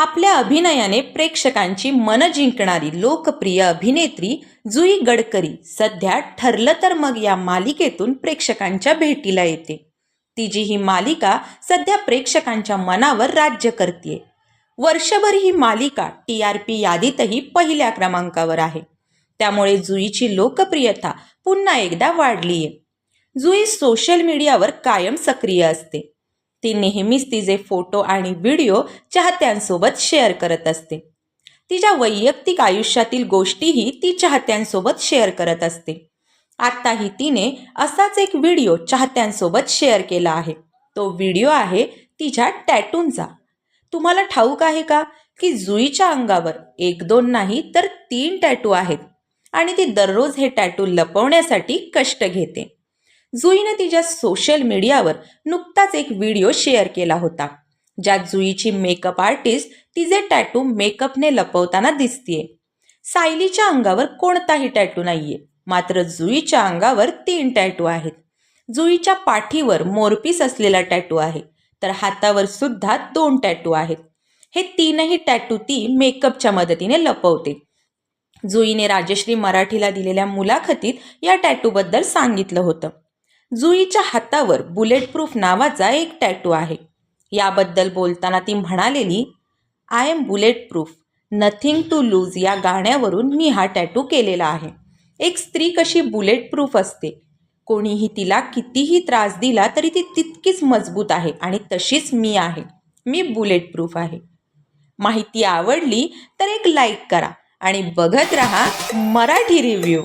आपल्या अभिनयाने प्रेक्षकांची मन जिंकणारी लोकप्रिय अभिनेत्री जुई गडकरी सध्या ठरलं तर मग या मालिकेतून प्रेक्षकांच्या भेटीला येते. तिची ही मालिका सध्या प्रेक्षकांच्या मनावर राज्य करते वर्षभर ही मालिका टी आर पी यादीतही पहिल्या क्रमांकावर आहे. त्यामुळे जुईची लोकप्रियता पुन्हा एकदा वाढली आहे जुई सोशल मीडियावर कायम सक्रिय असते. ती नेहमीच तिचे फोटो आणि व्हिडिओ चाहत्यांसोबत शेअर करत असते. तिच्या वैयक्तिक आयुष्यातील गोष्टीही ती चाहत्यांसोबत शेअर करत असते. आत्ताही तिने असाच एक व्हिडिओ चाहत्यांसोबत शेअर केला आहे. तो व्हिडिओ आहे तिच्या टॅटूंचा. तुम्हाला ठाऊक आहे का? की जुईच्या अंगावर एक दोन नाही तर तीन टॅटू आहेत आणि ती दररोज हे टॅटू लपवण्यासाठी कष्ट घेते. जुईनं तिच्या सोशल मीडियावर नुकताच एक व्हिडिओ शेअर केला होता. ज्यात जुईची मेकअप आर्टिस्ट तिचे टॅटू मेकअपने लपवताना दिसतीये. सायलीच्या अंगावर कोणताही टॅटू नाहीये. मात्र जुईच्या अंगावर तीन टॅटू आहेत. जुईच्या पाठीवर मोरपीस असलेला टॅटू आहे. तर हातावर सुद्धा दोन टॅटू आहेत. हे तीनही टॅटू ती मेकअपच्या मदतीने लपवते. जुईने राजश्री मराठीला दिलेल्या मुलाखतीत या टॅटूबद्दल सांगितलं होतं. जुईच्या हातावर बुलेट प्रूफ नावाचा एक टॅटू आहे. याबद्दल बोलताना ती म्हणालेली I am bulletproof nothing to lose या गाण्यावरून मी हा टॅटू केलेला आहे. एक स्त्री कशी बुलेट प्रूफ असते. कोणीही तिला कितीही त्रास दिला तरी ती तितकीच मजबूत आहे आणि तशीच मी आहे. मी बुलेट प्रूफ आहे. माहिती आवडली तर एक लाईक करा आणि बघत रहा मराठी रिव्ह्यू.